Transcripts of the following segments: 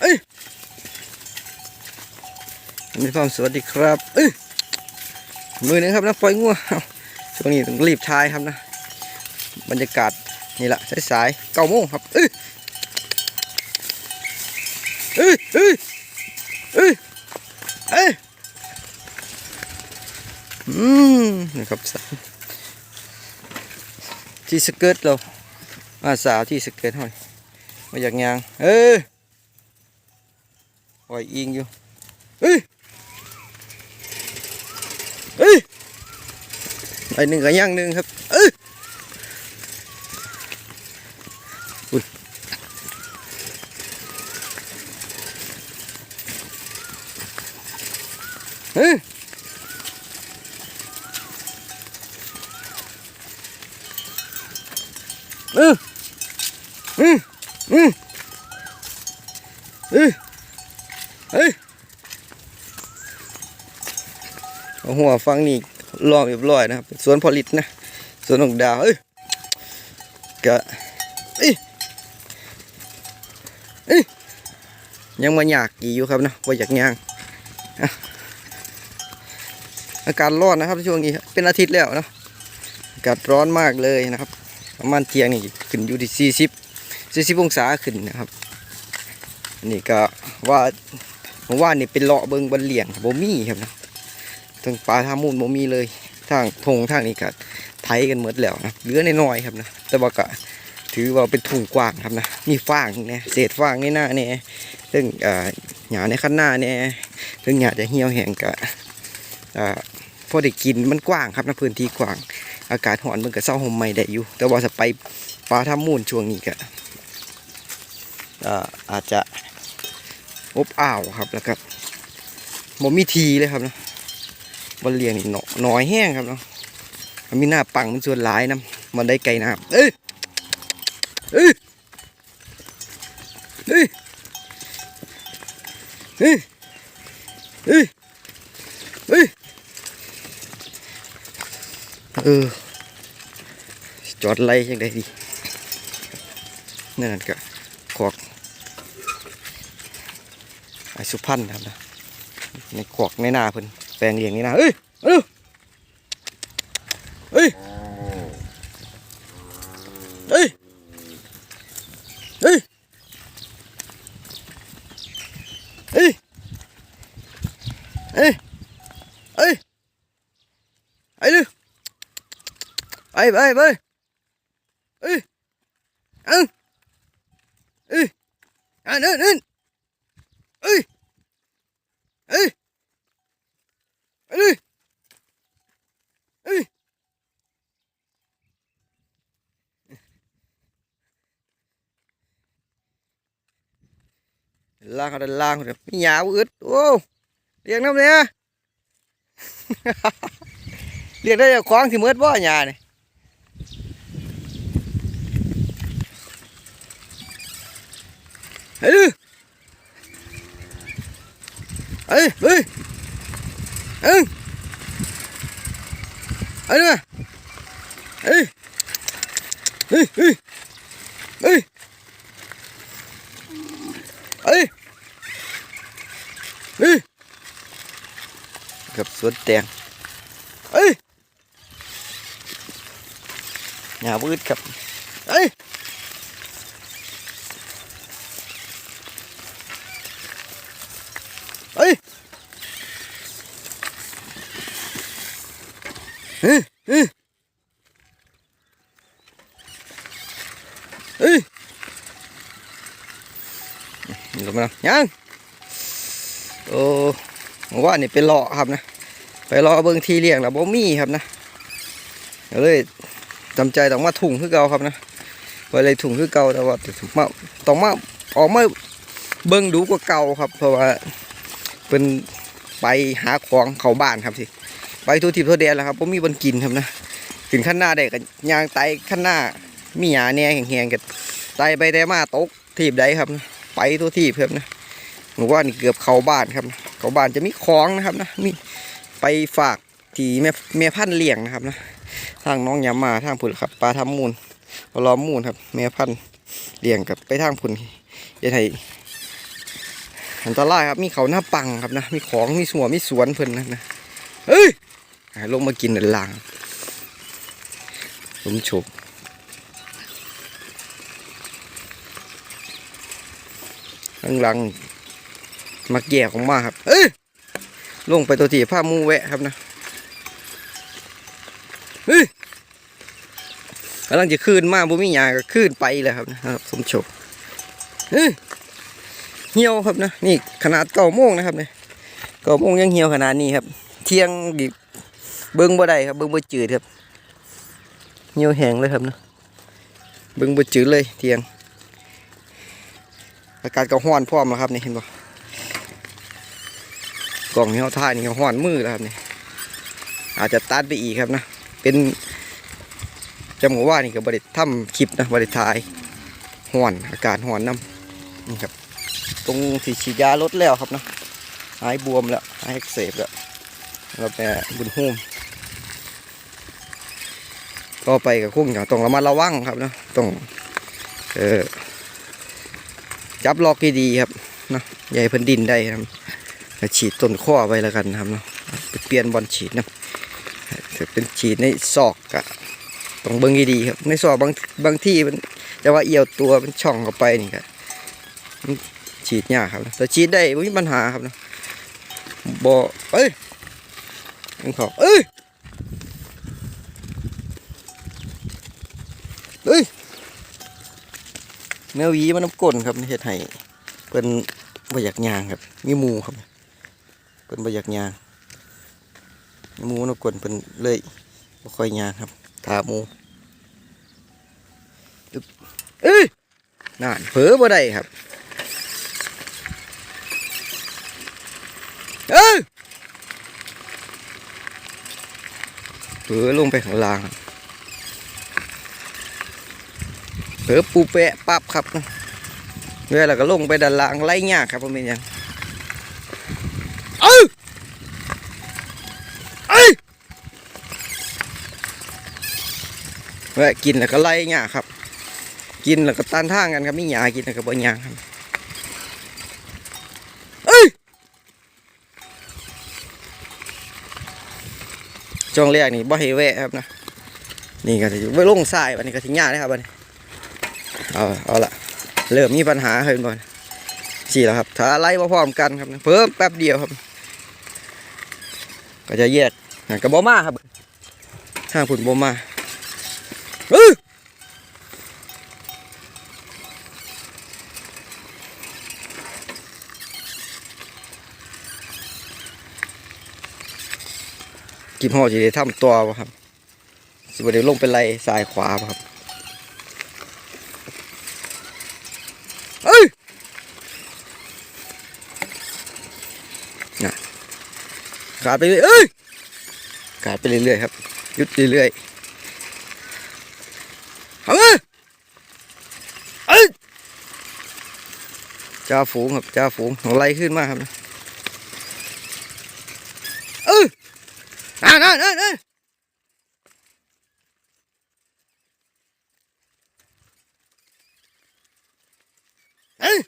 เอ้ยมีความสวัสดีครับเอ้ยมือนึงครับนะปล่อยงัวช่วงนี้ต้องรีบทายครับนะ บรรยากาศนี่แหละสายๆเก้าโมงครับเอ้ยเอ้ยเอ้ยเอ้ยเอ้ยอืมนะครับสาวที่สเกิร์ตเรามาสาวที่สเกิร์ตห้อยมาอยากยาง เอ้ย ปล่อยอิงอยู่เอ้ยเอ้ยไอหนึ่งกับย่างหนึ่งครับ เอ้ย อุ้ยเฮ้ยเอออืมอืมเฮ้ยเฮ้ยเอา หัวฟังนี่ลองเรียบร้อยนะครับเป็นสวนผลิตนะสวนของดาวเอ้ยกะยังมาอยากกี่อยู่ครับนะว่าอยากย่างอากาศร้อนนะครับช่วงนี้เป็นอาทิตย์แล้วนะอากาศร้อนมากเลยนะครับประมาณเที่ยงนี่ขึ้นอยู่ที่สี่สิบสี่สิบองศาขึ้นนะครับ นี่ก็ว่าผมว่านี่เป็นเลาะเบิงบันเหลี่ยงโบมี่ครับนะ ทางปลาทามูลโบมีเลยทางทงทางนี้ก็ไถกันหมดแล้วนะเหลือในน้อยครับนะแต่ว่าก็ถือว่าเป็นถุงกว้างครับนะมีฟางเนี่ยเศษฟางในหน้าเนี่ยซึ่งอ่อหยาในข้างหน้าเนี่ยซึ่งหยาจะเหี่ยวแห้งกะอ่าพอได้กินมันกว้างครับนะพื้นที่กว้าง อากาศร้อนมันก็เศร้าห่มไม่ได้อยู่ แต่ว่าจะไปปลาท่ามูลช่วงนี้ก็อ่าอาจจะอบอ้าวครับแล้วก็บ่มีทีเลยครับนะ บนเลียงนี่น้อยแห้งครับเนาะมันมีหน้าปังมันส่วนหลายนะมันได้ไกลน้ำเอ้ยเอ้ยเอ้ยเฮ้ยเฮ้ยเฮ้ยเออจอดไล่ยังไงดีนั่นก็ขอกไอสุพรรณครับนะในขอกในนาเพิ่น แปลงเลี้ยงนี่นะเอ้ยเอ้ยเอ้ยเอ้ยเอ้ยเอ้ยเอ้ยเอ้ยไอ้ลูไปไปไปเอ้ยอังเอ้ยอันนั้นนั่นเอ้ยเอ้ยเอ้ยเอ้ย ล่างเขาด้านล่างเขาไม่หยาบอึดโอ้เรียกน้ำเนี่ยเรียกได้จากคว้างที่มืดบ่หยาเนี่ยเฮ้ยเฮ้ยเฮ้ยเอ้ยเฮ้ยเฮ้ยเฮ้ยเฮ้ยเฮ้ยเฮ้ยเฮ้ย นแตงเฮ้ยหญ้าวืดครับเฮ้ยเฮ้ยเฮ้ยเฮ้ยเฮ้ยลงมาแล้วยังโอ้ว่านี่เป็นเลาะครับนะ ไปรอเบิ่งทีเลี้ยงแล้วบ่มีครับนะเลยจำใจต้องมาถุงคือเก่าครับนะไปเลยถุงคือเก่าแต่ว่ามาต้องมาออกมาเบิ่งดูกว่าเก่าครับ เพราะว่าเป็นไปหาของเขาบ้านครับสิไปทุกทิพย์ทั่วแดนแล้วครับผมมีบนกินครับนะถึงขั้นหน้าได้กันยางไตขั้นหน้ามีหยาแน่แห้งๆกันไตไปแต่มาตกทีบใดครับนะไปทุกทีบครับนะหนูว่านี่เกือบเขาบ้านครับเขาบ้านจะมีของนะครับนะมี ไปฝากที่แม่แม่พันธ์เลี้ยงนะครับนะทางน้องยามาทางผุนครับปลาทำมูลปลาล้อมมูลครับแม่พันธ์เลี้ยงกับไปทางผุนยันให้อันตรายครับมีเขาหน้าปังครับนะมีของมีสวนมีสวนเพิ่นนะนะเฮ้ยลงมากินเดินล่างผมฉบลังลังๆมาแก่ของมาครับ เอ้ย ลงไปตัวที่ผ้ามูแวะครับนะเฮ้ยกำลังจะขึ้นมาบุมีหยาก็ขึ้นไปเลยครับนะครับสมโฉบเฮ้ยเหี่ยวครับนะนี่ขนาดเก้าโมงนะครับเนี่ยเก้าโมงยังเหี่ยวขนาดนี้ครับ เที่ยงดิเบิ้งบ่ได้ครับเบิ้งบ่จืดครับเหี่ยวแห้งเลยครับนะเบิ้งบ่จืดเลยเที่ยงอากาศก็ร้อนพร้อมแล้วครับนี่เห็นบ่ กล่องเหี่ยวท่ายนี่ก็ร้อนมือแล้วครับนี่อาจจะตัดไปอีกครับนะ เป็นจำหัวว่านี่ก็บบริทำคลิปนะบริถ่ายห้อนอากาศห้อนน้ำนี่ครับ ตรงที่ฉีดยาลดแล้วครับนะหายบวมแล้วหายอักเสบแล้วแล้วแต่บุญโฮมก็ไปกับคุ้งอย่างต้องระมัดระวังครับนะต้องเออจับล็อกดีครับนะใหญ่เพิ่นดินได้ครับ ฉีดต้นข้อไปแล้วกันนะครับเนาะเปลี่ยนบอลฉีดนะถ้าเป็นฉีดในซอกอะต้องเบิ่งให้ดีครับ ในซอกบางบางที่มันจะว่าเอี่ยวตัวเป็นช่องเข้าไปนี่ครับฉีดยากครับแต่ฉีดได้ไม่มีปัญหาครับนะบ่เอ้ยยังขอเอ้ยเอ้ยแมววีมันน้ำก้นครับเฮ็ดให้เพิ่นบ่อยากยางครับ มีมูครับ เพิ่นบ่อยากยางมีหมูน้ำก้นเพิ่นเลยบ่ค่อยยางครับทาหมูอึ๊บเอ้ยนั่นเผลอบ่ได้ครับเออเผลอลงไปข้างล่างเผลอปูแปะปั๊บครับเวลาก็ลงไปด้านล่างไล่ยากครับผมเป็นยัง อ้ยเอ้แวะกินแล้วก็ไล่ยาครับ กินแล้วก็ต้านทางกันครับไม่หยากินแล้วก็บ่หยาครับเอ้ยช่วงแรกนี่บ่ให้แวะครับนะนี่ก็จะไว้ลงทรายวันนี้ก็ทิ้งยากนะครับวันนี้เอาเอาละเริ่มมีปัญหาเฮ้ยบอลสี่แล้วครับถ้าไล่มาพร้อมกันครับเพิ่มแป๊บเดียวครับ ก็จะแยกนะกับบอมาครับทางผุนบอมาเอ้กิมห่อจะได้ทำตัวครับสิบเดี๋ยวลงไปไล่สายขวาครับเอ้ยน่ะ ขาดไปเลยเอ้ยขาไปเรื่อยๆครับหยุดเรื่อยๆเอาเลยเอ้ยจ้าฝูงครับจ้าฝูงของไล่ขึ้นมากครับเอ้ยนั่นนั่นนั่นนั่นเอ้ย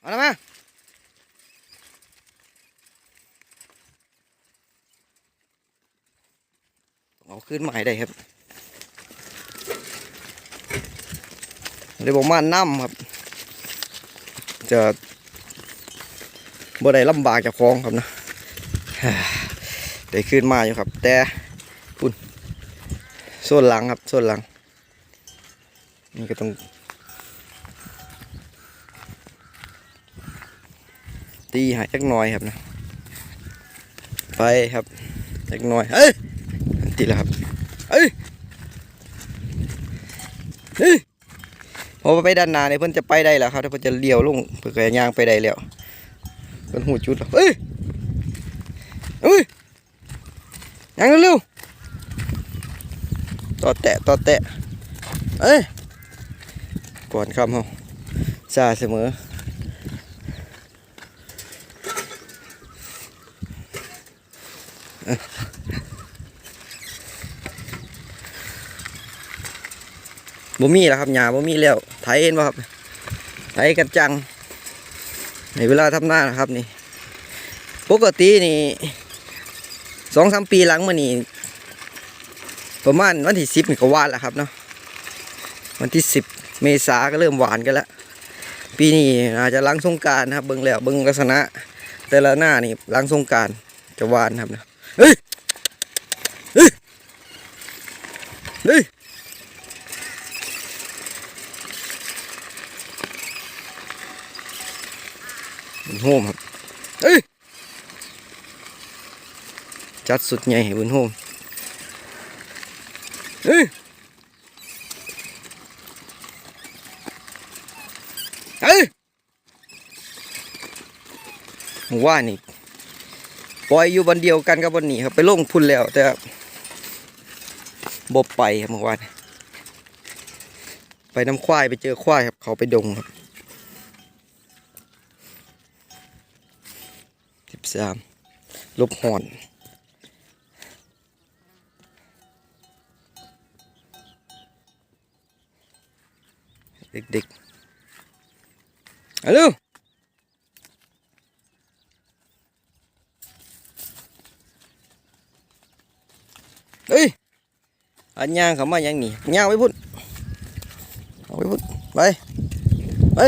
เอาละมา ขึ้นใหม่ได้ครับเดี๋ยวผมมานั่มครับ จะบ่ได้ลำบากจากคลองครับนะได้ขึ้นมาอยู่ครับ แต่ปุ่นส่วนหลังครับส่วนหลัง นี่ก็ต้องตีหายจักหน่อยครับนะ ไปครับจักหน่อยเอ้ย ตีแล้วครับ เอ้ยเฮ้ยพอไปด้านหน้าเนี่ยเพิ่อนจะไปได้แล้วครับถ้าเพิ่อนจะเลี้ยวลงเพิ่นก็ย่างไปได้แล้วเพิ่อนหูจุดแล้วเอ้ยเอ้ยยังเร็วต่อแตะต่อแตะเอ้ยก่อนคำเขาซาเสมอ บ่มีแล้วครับหญ้าบ่มีแล้วไถเห็นบ่ครับกันจังในเวลาทำหน้านะครับนี่ ปกตินี่สองสามปีหลังมานี่ประมาณวันที่สิบนี่ก็หวานแล้วครับเนาะวันที่สิบเมษาก็เริ่มหวานกันแล้วปีนี้อาจจะล้างสงการนะครับเบิ้งแล้วเบิ้งลักษณะ แต่ละหน้านี่ล้างสงการจะหวานครับนะเฮ้ยเฮ้ยเฮ้ย โฮมครับเฮ้ยจัดสุดใหญ่ให้บุญโฮมเฮ้ยเฮ้ยว่านี่ปล่อยอยู่วันเดียวกันกับวันนี้ครับไปลงพุ่นแล้วแต่บบไปครับเมื่อวานไปน้ำควายไปเจอควายครับเขาไปดงครับ สิบสามลบหอนเด็กๆฮัลโหลเฮ้ย อันย่างเขามาอย่างนี้ย่างไว้พุ่นเอาไว้พุ่นไป ไป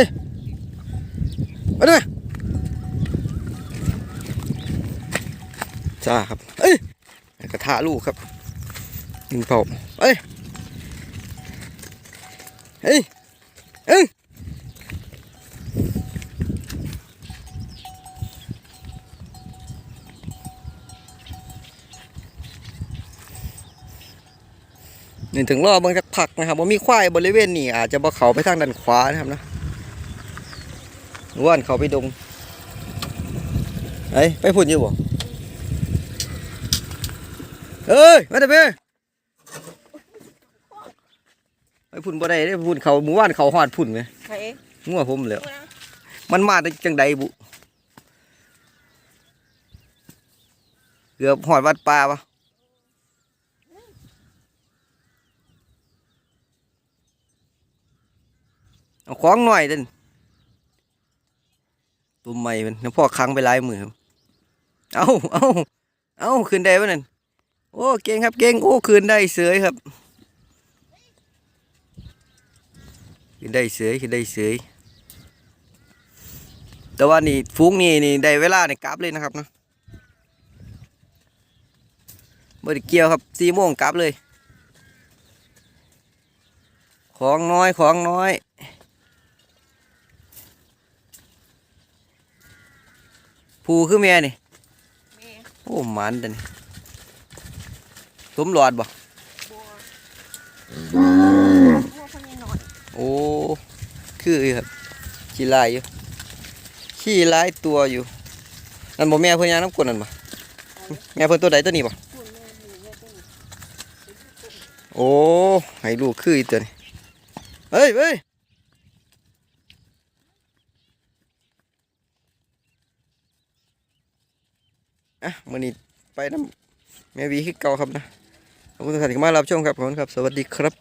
ด้วย จ้าครับ เอ้ยกระทะลูกครับหนึ่งเผาเอ้ยเฮ้ย เอ้ยหนี่งถึงรอเบิ่งสักพักนะครับว่ามีควายบริเวณนี้อาจจะบ่เขาไปทางด้านขวานะครับนะรือว่านเขาไปดงไอ้ยไปพุ่นอยู่บ่ เอ้ยมาเถอะเพ่ไปพุ่นบ่ได้เด้พุ่นเขาหมู่บ้านเขาหอดพุ่นไหมใครงัวผมแหล้วมันมาได้จังใดบุเกือบหอดวัดป่าปะเอาของหน่อยเดินตัวใหม่มันน้ำพ่อค้างไปหลายมือครับ เอาเอาเอาคืนได้ปะนั่น โอ้เก่งครับเก่งโอ้คืนได้เสยครับคืนได้เสยคืนได้เสยแต่ว่านี่ฟุ้งนี่นี่ได้เวลาในกลับเลยนะครับเนาะบไดเกี่ยวครับสี่โมงกลับเลย ของน้อยของน้อยผูคือแม่นี่แม่โอ้หมันเดันส มหลอดบ่บัวบัวคนนี้หน่อยโอ้ คืออยู่ครับ ขี้ลายอยู่ ขี้ลายตัวอยู่นั่นบ่แม่เพิ่นยางน้ำกลนนั่นบ่แม่เพิ่นตัวใดตัวนี้บ่คุณแม่หนูแม่ตัวนี้โอ้ให้ลูกคืออีตัวนี้เฮ้ยเฮ้ยอะมื้อนี้ไปน้ำแม่วีคือเก่าครับนะ ขอบคุณทุกท่านที่มารับชมครับขอบคุณครับ สวัสดีครับ